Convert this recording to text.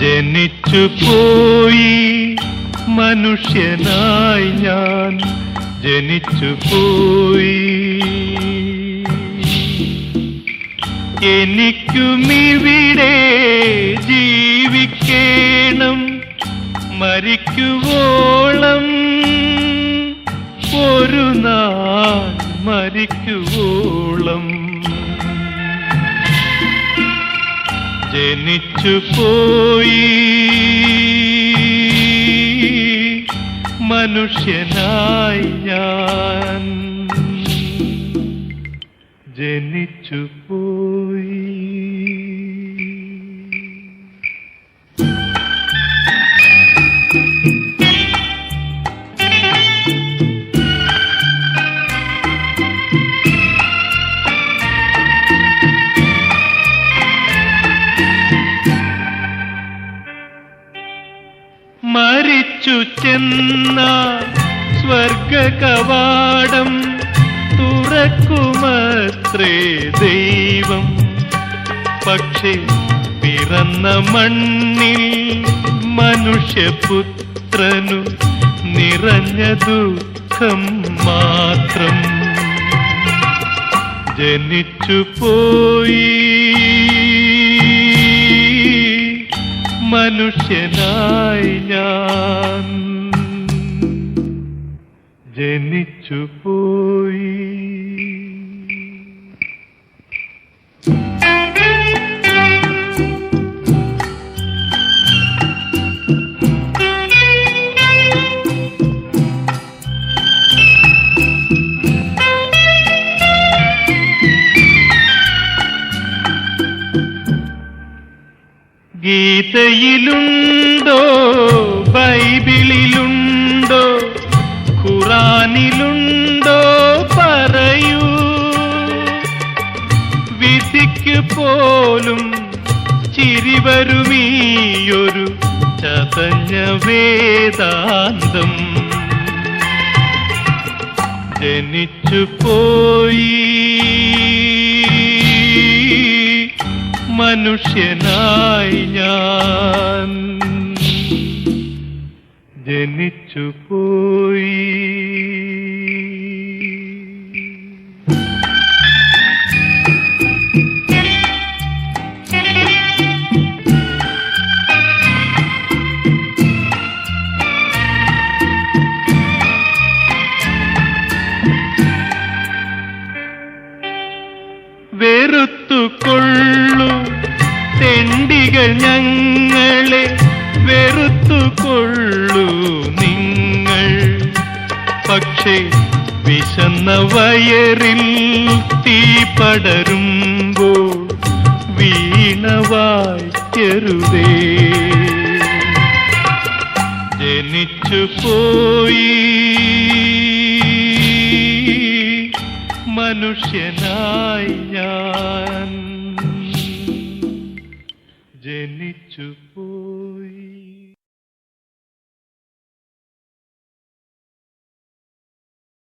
ജനിച്ചു പോയി മനുഷ്യനായി ഞാൻ ജനിച്ചു പോയി. എനിക്കുമിവിടെ ജീവിക്കേണം മരിക്കുവോളം ഒരു നാൾ മരിക്കുവോളം. ജനിച്ചു പോയി മനുഷ്യനായി ഞാൻ ജനിച്ചു പോയി മരിച്ചു ചെന്ന സ്വർഗ കവാടം തുറക്കുമത്രേ ദൈവം. പക്ഷേ പിറന്ന മണ്ണിൽ മനുഷ്യപുത്രനു നിറഞ്ഞ ദുഃഖം മാത്രം. ജനിച്ചു പോയി മനുഷ്യനായി ഞാൻ ജനിച്ചു പോയി ഗീതയിലുണ്ടോ? ബൈബിളിലുണ്ടോ? ഖുറാനിലുണ്ടോ? പറയൂ. വിധിക്ക് പോലും ചിരിവരുമീയൊരു ചതഞ്ഞ വേദാന്തം ജനിച്ചു പോയി മനുഷ്യനായി ഞാൻ ജനിച്ചു പോയി. തെണ്ടികൾ ഞങ്ങളെ വെറുത്തുകൊള്ളു നിങ്ങൾ. പക്ഷേ വിശന്ന വയറിൽ തീ പടരുമ്പോൾ വീണവായ്ക്കരുതേ ജനിച്ചു പോയി മനുഷ്യനായി ഞാൻ ജനിച്ചു പോ